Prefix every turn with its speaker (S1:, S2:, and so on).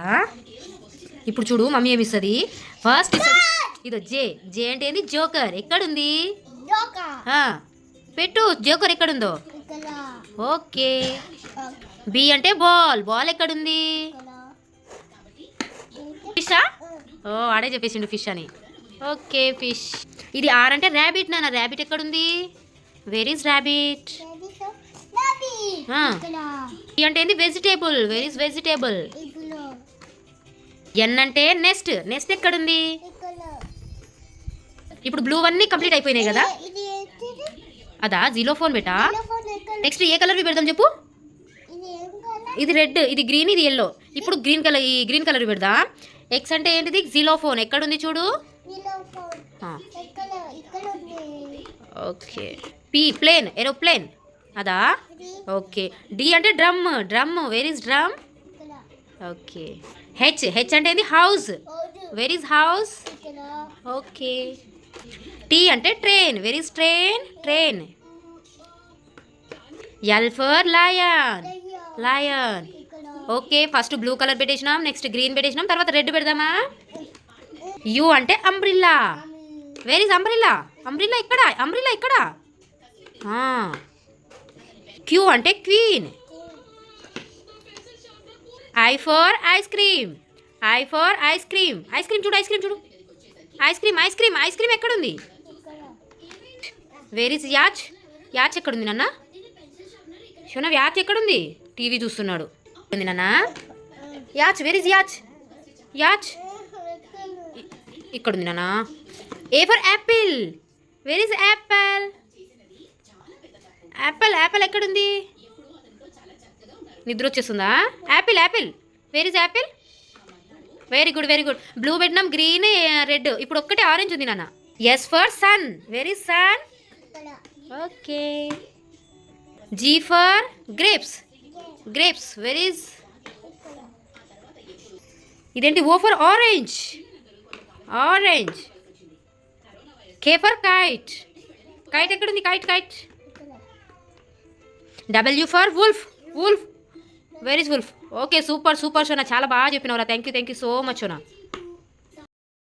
S1: కదా ఇప్పుడు చూడు మమ్మీ ఏమి ఇస్తుంది ఫస్ట్ ఇస్తుంది ఇదో జే జే అంటే ఏంది? జోకర్ ఎక్కడుంది? పెట్టు. జోకర్ ఎక్కడుందో? ఓకే. బి అంటే బాల్ బాల్ ఎక్కడుంది? ఫిషా ఓ ఆడే చెప్పేసిండు ఫిష్ అని. ఓకే ఫిష్ ఇది ఆర్ అంటే ర్యాబిట్ నాన్న. ర్యాబిట్ ఎక్కడుంది? వెర్ ఈస్ ర్యాబిట్ అంటే ఏంది? Vegetable where is vegetable N అంటే నెక్స్ట్ నెక్స్ట్ ఎక్కడుంది? ఇప్పుడు బ్లూ అన్నీ కంప్లీట్ అయిపోయినాయి కదా? అదా జీలో ఫోన్ బెటా? నెక్స్ట్ ఏ కలర్? పెడదాం చెప్పు?
S2: ఇది
S1: రెడ్ ఇది గ్రీన్ ఇది ఎల్లో ఇప్పుడు గ్రీన్ కలర్ ఈ గ్రీన్ కలర్ పెడదాం ఎక్స్ అంటే ఏంటిది? జీలోఫోన్ ఎక్కడుంది చూడు. ఓకే. పి ప్లేన్ ఏరోప్లేన్ అదా? ఓకే. డి అంటే drum drum where is drum. Okay. H H అంటే ఏంది? House where where house okay. T అంటే train where is train train L for lion lion okay first blue colour పెట్టేసినాం next green పెట్టేసినాం తర్వాత red పెడదామా? U అంటే umbrella
S2: అమ్మి.
S1: Where is umbrella umbrella ఇక్కడ umbrella ఇక్కడ క్యూ అంటే queen I for ice cream. I for ice cream. Ice cream చూడు ice cream చూడు. Ice cream ice cream ice cream ఎక్కడుంది? వేర్ ఇస్ యాచ్ యాచ్ ఎక్కడుంది నాన్న? శివనవ్ యాచ్ ఎక్కడుంది? టీవీ చూస్తున్నాడు. ఉంది నాన్న? Yacht where is yacht yacht ఇక్కడుంది నాన్న. A for apple where is apple apple apple ఎక్కడుంది? నిద్ర వచ్చేస్తుందా apple apple where is apple very good very good blue పెట్టినాం గ్రీన్ రెడ్ ఇప్పుడు ఒక్కటే ఆరెంజ్ ఉంది నాన్న. S for sun very sun okay G for grapes grapes where is ఇదేంటి? O for orange orange K for kite kite ఎక్కడుంది? Kite kite W for wolf wolf very full okay super super Sona చాలా బాగా చెప్పినవరా. Thank you thank you so much Sona